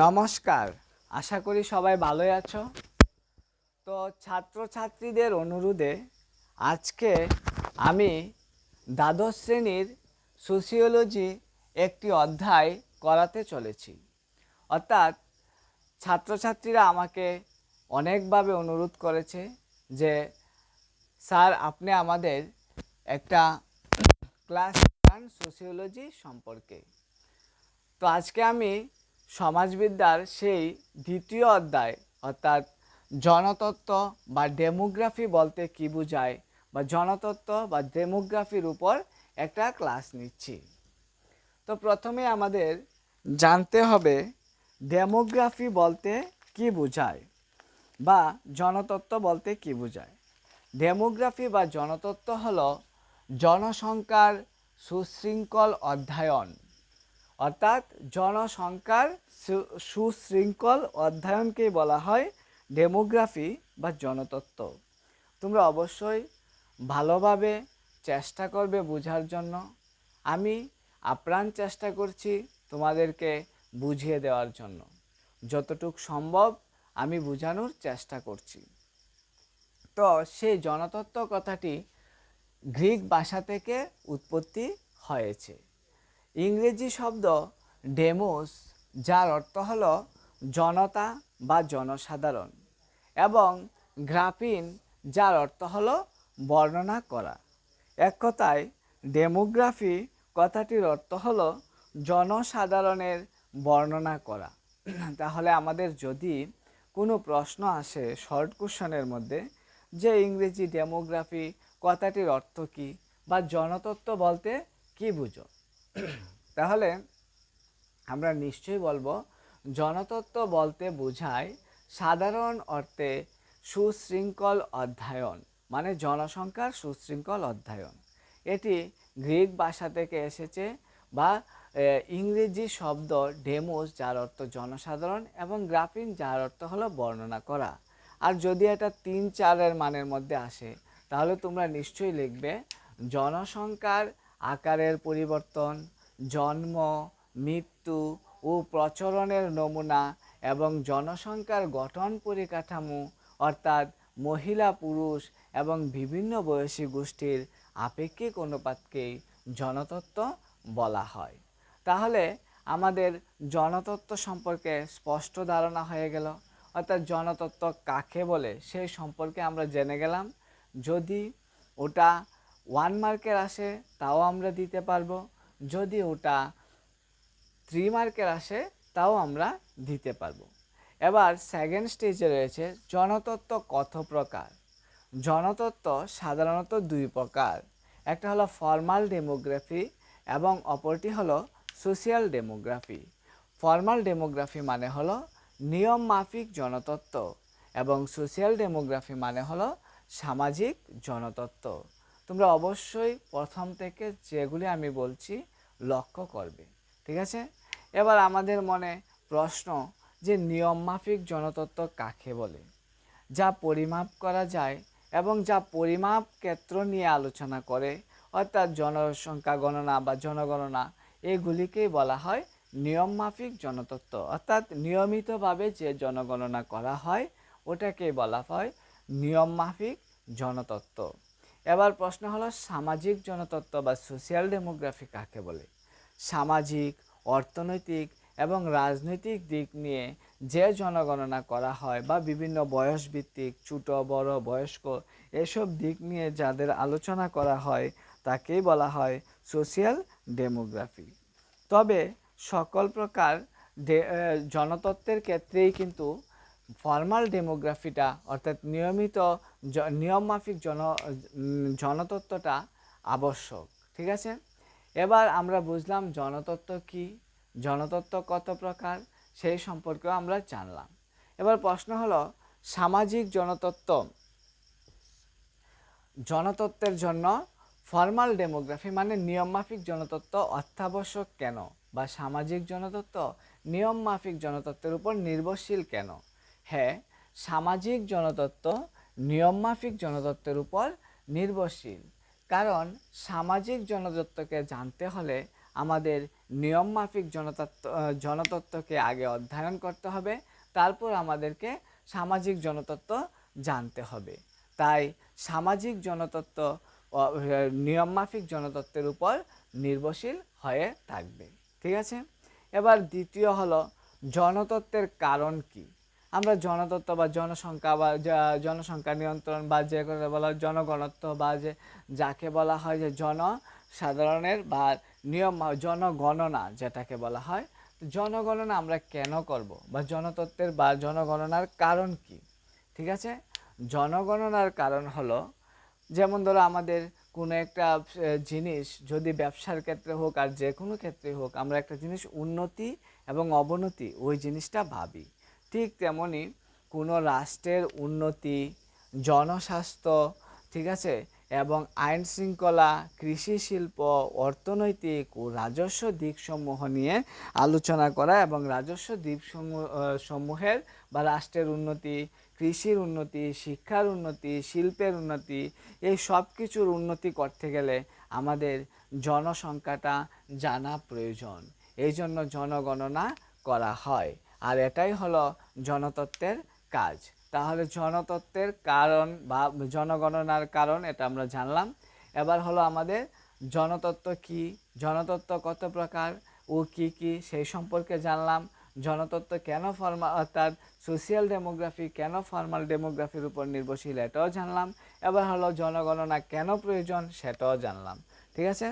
নমস্কার। আশা করি সবাই ভালোই আছো। তো ছাত্রছাত্রীদের অনুরোধে আজকে আমি দ্বাদশ শ্রেণির সোসিওলজি একটি অধ্যায় করাতে চলেছি। অর্থাৎ ছাত্রছাত্রীরা আমাকে অনেকভাবে অনুরোধ করেছে যে, স্যার, আপনি আমাদের একটা ক্লাস সোসিওলজি সম্পর্কে। তো আজকে আমি সমাজবিদ্যার সেই দ্বিতীয় অধ্যায়, অর্থাৎ জনতত্ত্ব বা ডেমোগ্রাফি বলতে কি বোঝায় বা জনতত্ত্ব বা ডেমোগ্রাফির উপর একটা ক্লাস নিচ্ছি। তো প্রথমে আমাদের জানতে হবে ডেমোগ্রাফি বলতে কি বোঝায় বা জনতত্ত্ব বলতে কি বোঝায়। ডেমোগ্রাফি বা জনতত্ত্ব হলো জনসংখ্যার সুশৃঙ্খল অধ্যয়ন। অর্থাৎ জনসংখ্যার সুশৃঙ্খল অধ্যয়নকেই বলা হয় ডেমোগ্রাফি বা জনতত্ত্ব। তোমরা অবশ্যই ভালোভাবে চেষ্টা করবে বোঝার জন্য। আমি আপ্রাণ চেষ্টা করছি তোমাদেরকে বুঝিয়ে দেওয়ার জন্য। যতটুক সম্ভব আমি বোঝানোর চেষ্টা করছি। তো সেই জনতত্ত্ব কথাটি গ্রিক ভাষা থেকে উৎপত্তি হয়েছে। ইংরেজি শব্দ ডেমোস, যার অর্থ হল জনতা বা জনসাধারণ, এবং গ্রাফিন, যার অর্থ হল বর্ণনা করা। এক কথায়, ডেমোগ্রাফি কথাটির অর্থ হল জনসাধারণের বর্ণনা করা। তাহলে আমাদের যদি কোনো প্রশ্ন আসে শর্ট কোশ্চেনের মধ্যে, যে ইংরেজি ডেমোগ্রাফি কথাটির অর্থ কী বা জনতত্ত্ব বলতে কী বুঝো? তাহলে আমরা নিশ্চয়ই বলব, জনতত্ত্ব বলতে বোঝায় সাধারণ অর্থে সুশৃঙ্খল অধ্যয়ন মানে জনসংখ্যার সুশৃঙ্খল অধ্যয়ন। এটি গ্রিক ভাষা থেকে এসেছে বা ইংরেজি শব্দ ডেমোস, যার অর্থ জনসাধারণ, এবং গ্রাফিন, যার অর্থ হলো বর্ণনা করা। আর যদি এটা তিন চারের মানের মধ্যে আসে, তাহলে তোমরা নিশ্চয়ই লিখবে, জনসংখ্যার আকারের পরিবর্তন, জন্ম, মৃত্যু ও প্রচলনের নমুনা এবং জনসংখ্যার গঠন পরিকাঠামো, অর্থাৎ মহিলা, পুরুষ এবং বিভিন্ন বয়সী গোষ্ঠীর আপেক্ষিক অনুপাতকেই জনতত্ত্ব বলা হয়। তাহলে আমাদের জনতত্ত্ব সম্পর্কে স্পষ্ট ধারণা হয়ে গেল। অর্থাৎ জনতত্ত্ব কাকে বলে, সেই সম্পর্কে আমরা জেনে গেলাম। যদি ওটা ওয়ান মার্কের আসে, তাও আমরা দিতে পারব। যদি ওটা থ্রি মার্কের আসে, তাও আমরা দিতে পারব। এবার সেকেন্ড স্টেজে রয়েছে জনতত্ত্ব কত প্রকার? জনতত্ত্ব সাধারণত দুই প্রকার। একটা হলো ফর্মাল ডেমোগ্রাফি এবং অপরটি হলো সোশিয়াল ডেমোগ্রাফি ফর্মাল ডেমোগ্রাফি মানে হলো নিয়ম মাফিক জনতত্ত্ব এবং সোশিয়াল ডেমোগ্রাফি মানে হলো সামাজিক জনতত্ত্ব। তোমরা অবশ্যই প্রথম থেকে যেগুলি আমি বলছি লক্ষ্য করবে, ঠিক আছে? এবার আমাদের মনে প্রশ্ন যে নিয়মমাফিক জনতত্ত্ব কাকে বলে? যা পরিমাপ করা যায় এবং যা পরিমাপ ক্ষেত্র নিয়ে আলোচনা করে, অর্থাৎ জনসংখ্যা গণনা বা জনগণনা, এগুলিকেই বলা হয় নিয়মমাফিক জনতত্ত্ব। অর্থাৎ নিয়মিতভাবে যে জনগণনা করা হয়, ওটাকেই বলা হয় নিয়মমাফিক জনতত্ত্ব। এবার প্রশ্ন হলো, সামাজিক জনতত্ত্ব বা সোশিয়াল ডেমোগ্রাফি কাকে বলে? সামাজিক, অর্থনৈতিক এবং রাজনৈতিক দিক নিয়ে যে জনগণনা করা হয় বা বিভিন্ন বয়স ভিত্তিক ছোট, বড়, বয়স্ক এসব দিক নিয়ে যাদের আলোচনা করা হয় তাকেই বলা হয় সোশিয়াল ডেমোগ্রাফি তবে সকল প্রকার জনতত্ত্বের ক্ষেত্রেই কিন্তু ফর্মাল ডেমোগ্রাফিটা অর্থাৎ নিয়মিত নিয়মমাফিক জন, জনতত্ত্বটা আবশ্যক, ঠিক আছে? এবার আমরা বুঝলাম জনতত্ত্ব কি, জনতত্ত্ব কত প্রকার, সেই সম্পর্কেও আমরা জানলাম। এবার প্রশ্ন হলো, সামাজিক জনতত্ত্ব জনতত্ত্বের জন্য ফর্মাল ডেমোগ্রাফি মানে নিয়মমাফিক জনতত্ত্ব অত্যাবশ্যক কেন? বা সামাজিক জনতত্ত্ব নিয়মমাফিক জনতত্ত্বের উপর নির্ভরশীল কেন? হ্যাঁ সামাজিক জনতত্ত্ব নিয়মমাফিক জনতত্ত্বের উপর নির্ভরশীল। কারণ সামাজিক জনতত্ত্বকে জানতে হলে আমাদের নিয়মমাফিক জনতত্ত্ব জনতত্ত্বকে আগে অধ্যয়ন করতে হবে, তারপর আমাদেরকে সামাজিক জনতত্ত্ব জানতে হবে। তাই সামাজিক জনতত্ত্ব নিয়মমাফিক জনতত্ত্বের উপর নির্ভরশীল হয়ে থাকবে। ঠিক আছে? এবার দ্বিতীয় হলো, জনতত্ত্বের কারণ কি? আমরা জনতত্ত্ব বা জনসংখ্যা বা জনসংখ্যা নিয়ন্ত্রণ বা যে বলা হয় জনগণত্ব বা যে, যাকে বলা হয় যে জনসাধারণের বা নিয়ম জনগণনা যেটাকে বলা হয়, জনগণনা আমরা কেন করব বা জনতত্ত্বের বা জনগণনার কারণ কি? ঠিক আছে? জনগণনার কারণ হলো, যেমন ধরো আমাদের কোনো একটা জিনিস যদি ব্যবসার ক্ষেত্রে হোক আর যে কোনো ক্ষেত্রে হোক, আমরা একটা জিনিস উন্নতি এবং অবনতি ওই জিনিসটা ভাবি। ঠিক তেমনি কোনো রাষ্ট্রের উন্নতি জনস্বাস্থ্য ঠিক আছে এবং আইন শৃঙ্খলা কৃষি শিল্প অর্থনৈতিক ও রাজস্ব দিকসমূহ নিয়ে আলোচনা করা এবং রাজস্ব আহ, সমূহের বা রাষ্ট্রের উন্নতি কৃষির উন্নতি শিক্ষার উন্নতি শিল্পের উন্নতি এই সব কিছুর উন্নতি করতে গেলে আমাদের জনসংখ্যাটা জানা প্রয়োজন। এই জন্য জনগণনা করা হয়। আর এটাই হলো জনতত্ত্বের কাজ। তাহলে জনতত্ত্বের কারণ বা জনগণনার কারণ এটা আমরা জানলাম। এবার হলো আমাদের জনতত্ত্ব কি? জনতত্ত্ব কত প্রকার? ও কি কি? সেই সম্পর্কে জানলাম। জনতত্ত্ব কেন ফর্মাল অর্থাৎ সোশিয়াল ডেমোগ্রাফি কেন ফর্মাল ডেমোগ্রাফির উপর নির্ভরশীল এটাও জানলাম। এবার হলো জনগণনা কেন প্রয়োজন সেটাও জানলাম। ঠিক আছে?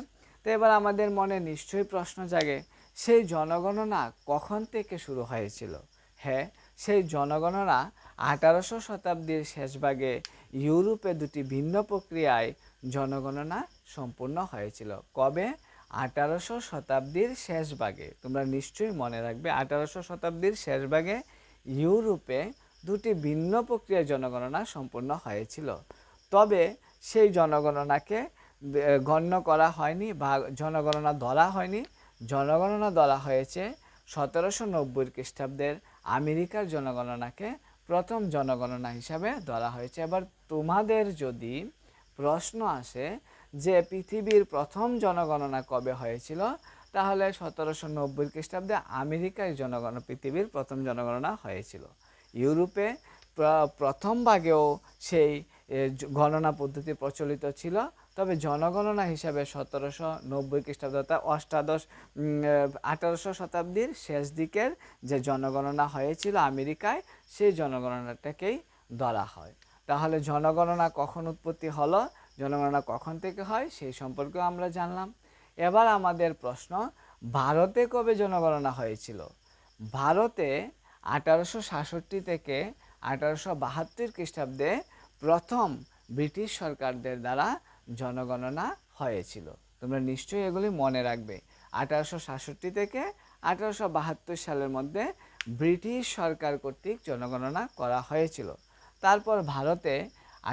তো এবার আমাদের মনে নিশ্চয়ই প্রশ্ন জাগে সেই জনগণনা কখন থেকে শুরু হয়েছিল? হ্যাঁ সেই জনগণনা আঠারোশো শতাব্দীর শেষভাগে ইউরোপে দুটি ভিন্ন প্রক্রিয়ায় জনগণনা সম্পূর্ণ হয়েছিল। কবে? আঠারোশো শতাব্দীর শেষভাগে তোমরা নিশ্চয়ই মনে রাখবে, আঠারোশো শতাব্দীর শেষভাগে ইউরোপে দুটি ভিন্ন প্রক্রিয়ায় জনগণনা সম্পূর্ণ হয়েছিল। তবে সেই জনগণনাকে গণ্য করা হয়নি বা জনগণনা ধরা হয়নি। জনগণনা ধরা হয়েছে সতেরোশো নব্বই খ্রিস্টাব্দের আমেরিকার জনগণনাকে প্রথম জনগণনা হিসাবে ধরা হয়েছে। এবার তোমাদের যদি প্রশ্ন আসে যে পৃথিবীর প্রথম জনগণনা কবে হয়েছিল, তাহলে সতেরোশো নব্বই খ্রিস্টাব্দে আমেরিকায় জনগণ, পৃথিবীর প্রথম জনগণনা হয়েছিল। ইউরোপে প্রথম ভাগেও সেই গণনা পদ্ধতি প্রচলিত ছিল। তবে জনগণনা হিসাবে সতেরোশো নব্বই খ্রিস্টাব্দ অর্থাৎ অষ্টাদশ আঠারোশো শতাব্দীর শেষ দিকের যে জনগণনা হয়েছিল আমেরিকায়, সেই জনগণনাটাকেই ধরা হয়। তাহলে জনগণনা কখন উৎপত্তি হলো, জনগণনা কখন থেকে হয়, সেই সম্পর্কেও আমরা জানলাম। এবার আমাদের প্রশ্ন, ভারতে কবে জনগণনা হয়েছিল? ভারতে আঠারোশো সাতষট্টি থেকে আঠারোশো বাহাত্তর খ্রিস্টাব্দে প্রথম ব্রিটিশ সরকারদের দ্বারা জনগণনা হয়েছিল। তোমরা নিশ্চয়ই এগুলি মনে রাখবে। আঠারোশো সাতষট্টি থেকে আঠারোশো বাহাত্তর সালের মধ্যে ব্রিটিশ সরকার কর্তৃক জনগণনা করা হয়েছিল। তারপর ভারতে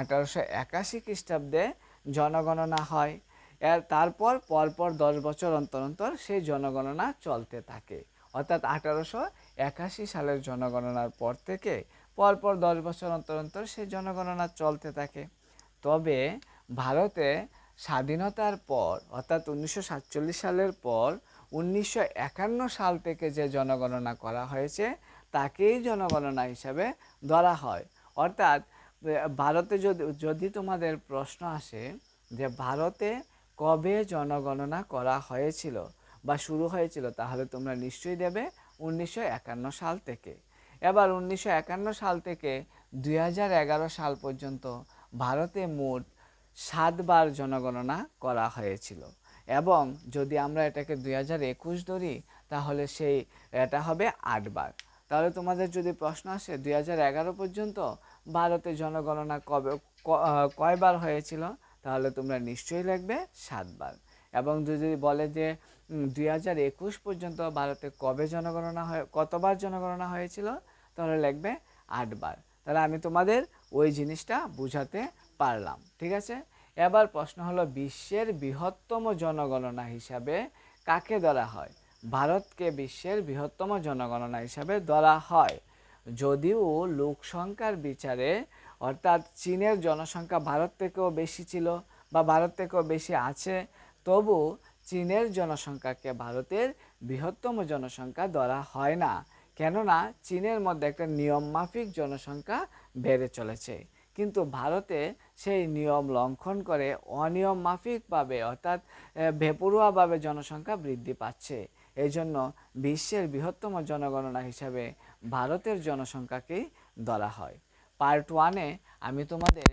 আঠারোশো একাশি খ্রিস্টাব্দে জনগণনা হয়। এর তারপর পরপর দশ বছর অন্তর অন্তর সেই জনগণনা চলতে থাকে। অর্থাৎ আঠারোশো একাশি সালের জনগণনার পর থেকে পরপর দশ বছর অন্তর অন্তর সেই জনগণনা চলতে থাকে। তবে ভারতে স্বাধীনতার পর, অর্থাৎ উনিশশো সাতচল্লিশ সালের পর, উনিশশো একান্ন সাল থেকে যে জনগণনা করা হয়েছে, তাকেই জনগণনা হিসাবে ধরা হয়। অর্থাৎ ভারতে যদি যদি তোমাদের প্রশ্ন আসে যে ভারতে কবে জনগণনা করা হয়েছিল বা শুরু হয়েছিল, তাহলে তোমরা নিশ্চয়ই দেবে উনিশশো একান্ন সাল থেকে। এবার উনিশশো একান্ন সাল থেকে দুই হাজার এগারো সাল পর্যন্ত ভারতে মোট সাতবার জনগণনা করা হয়েছিল। এবং যদি আমরা এটাকে দুই হাজার একুশ ধরি, তাহলে সেই এটা হবে আটবার। তাহলে তোমাদের যদি প্রশ্ন আসে, দুই হাজার এগারো পর্যন্ত ভারতে জনগণনা কবে কয়বার হয়েছিল, তাহলে তোমরা নিশ্চয়ই লিখবে সাতবার। এবং যদি বলে যে দুই হাজার একুশ পর্যন্ত ভারতে কবে জনগণনা হয়, কতবার জনগণনা হয়েছিল, তাহলে লিখবে আটবার। তাহলে আমি তোমাদের ওই জিনিসটা বুঝাতে পারলাম, ঠিক আছে? এবার প্রশ্ন হলো, বিশ্বের বৃহত্তম জনগণনা হিসাবে কাকে ধরা হয়? ভারতকে বিশ্বের বৃহত্তম জনগণনা হিসাবে ধরা হয়। যদিও লোক সংখ্যার বিচারে, অর্থাৎ চীনের জনসংখ্যা ভারত থেকেও বেশি ছিল বা ভারত থেকেও বেশি আছে, তবু চীনের জনসংখ্যাকে ভারতের বৃহত্তম জনসংখ্যা ধরা হয় না। কেননা, চীনের মধ্যে একটা নিয়মমাফিক জনসংখ্যা বেড়ে চলেছে। কিন্তু ভারতে সেই নিয়ম লঙ্ঘন করে অনিয়ম মাফিকভাবে অর্থাৎ ভেপরুয়াভাবে জনসংখ্যা বৃদ্ধি পাচ্ছে। এই জন্য বিশ্বের বৃহত্তম জনগণনা হিসাবে ভারতের জনসংখ্যাকেই ধরা হয়। পার্ট ওয়ানে আমি তোমাদের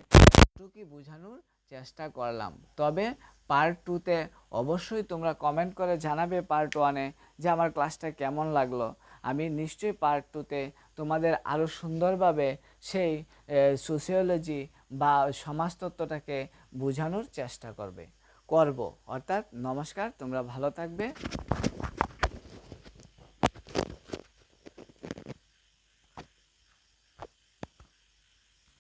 টুকি বোঝানোর চেষ্টা করলাম। তবে পার্ট টুতে অবশ্যই তোমরা কমেন্ট করে জানাবে পার্ট ওয়ানে যে আমার ক্লাসটা কেমন লাগল। আমি নিশ্চয়ই পার্ট টুতে তোমাদের আরও সুন্দরভাবে সেই সোশিওলজি বা সমাজতত্ত্বটাকে বোঝানোর চেষ্টা করবে, করব। অর্থাৎ নমস্কার, তোমরা ভালো থাকবে।